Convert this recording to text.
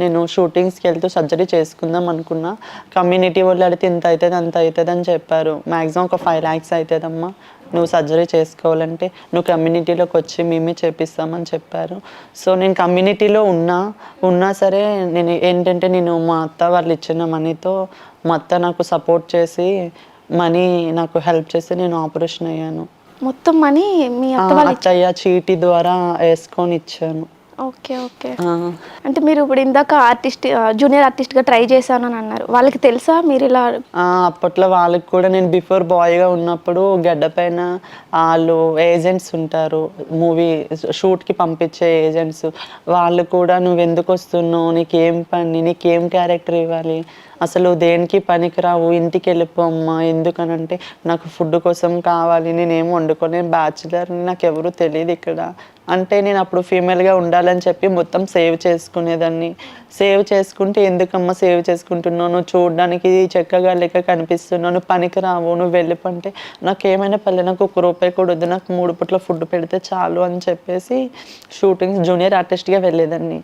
నేను షూటింగ్స్కి వెళ్తూ సర్జరీ చేసుకుందాం అనుకున్నా. కమ్యూనిటీ వాళ్ళు అడిగితే ఇంత అవుతుంది అంత అవుతుంది అని చెప్పారు. మ్యాక్సిమం ఒక ఫైవ్ ల్యాక్స్ అవుతుందమ్మా నువ్వు సర్జరీ చేసుకోవాలంటే నువ్వు కమ్యూనిటీలోకి వచ్చి మేమే చేపిస్తామని చెప్పారు. సో నేను కమ్యూనిటీలో ఉన్నా. ఉన్నా సరే నేను ఏంటంటే నేను మా అత్త వాళ్ళు ఇచ్చిన మనీతో మా అత్త నాకు సపోర్ట్ చేసి మనీ నాకు హెల్ప్ చేసి నేను ఆపరేషన్ అయ్యాను. మొత్తం మనీ మీ అత్తయ్య చీటీ ద్వారా వేసుకొని ఇచ్చాను. Okay okay. అంటే మీరు ఇప్పుడు ఇందాక ఆర్టిస్ట్ జూనియర్ ఆర్టిస్ట్గా ట్రై చేశాను అని అన్నారు. వాళ్ళకి తెలుసా మీరు ఇలా? అప్పట్లో వాళ్ళకి కూడా నేను బిఫోర్ బాయ్గా ఉన్నప్పుడు గడ్డ పైన వాళ్ళు ఏజెంట్స్ ఉంటారు. మూవీ షూట్కి పంపించే ఏజెంట్స్ వాళ్ళు కూడా నువ్వు ఎందుకు వస్తున్నావు? నీకేం పని? నీకేం క్యారెక్టర్ ఇవ్వాలి? అసలు దేనికి పనికిరావు? ఇంటికి వెళ్ళిపో అమ్మా. ఎందుకనంటే నాకు ఫుడ్ కోసం కావాలి. నేనేం వండుకొని? బ్యాచులర్ నాకు ఎవరు తెలియదు ఇక్కడ. అంటే నేను అప్పుడు ఫీమేల్గా ఉండాలని చెప్పి మొత్తం సేవ్ చేసుకునేదాన్ని. సేవ్ చేసుకుంటే ఎందుకమ్మా సేవ్ చేసుకుంటున్నాను చూడడానికి చక్కగా లెక్క కనిపిస్తున్నాను పనికి రావు. నువ్వు వెళ్ళిపంటే నాకు ఏమైనా పల్లె నాకు ఒక రూపాయి కూడా వద్దు. నాకు మూడు పుట్ల ఫుడ్ పెడితే చాలు అని చెప్పేసి షూటింగ్స్ జూనియర్ ఆర్టిస్ట్గా వెళ్ళేదాన్ని.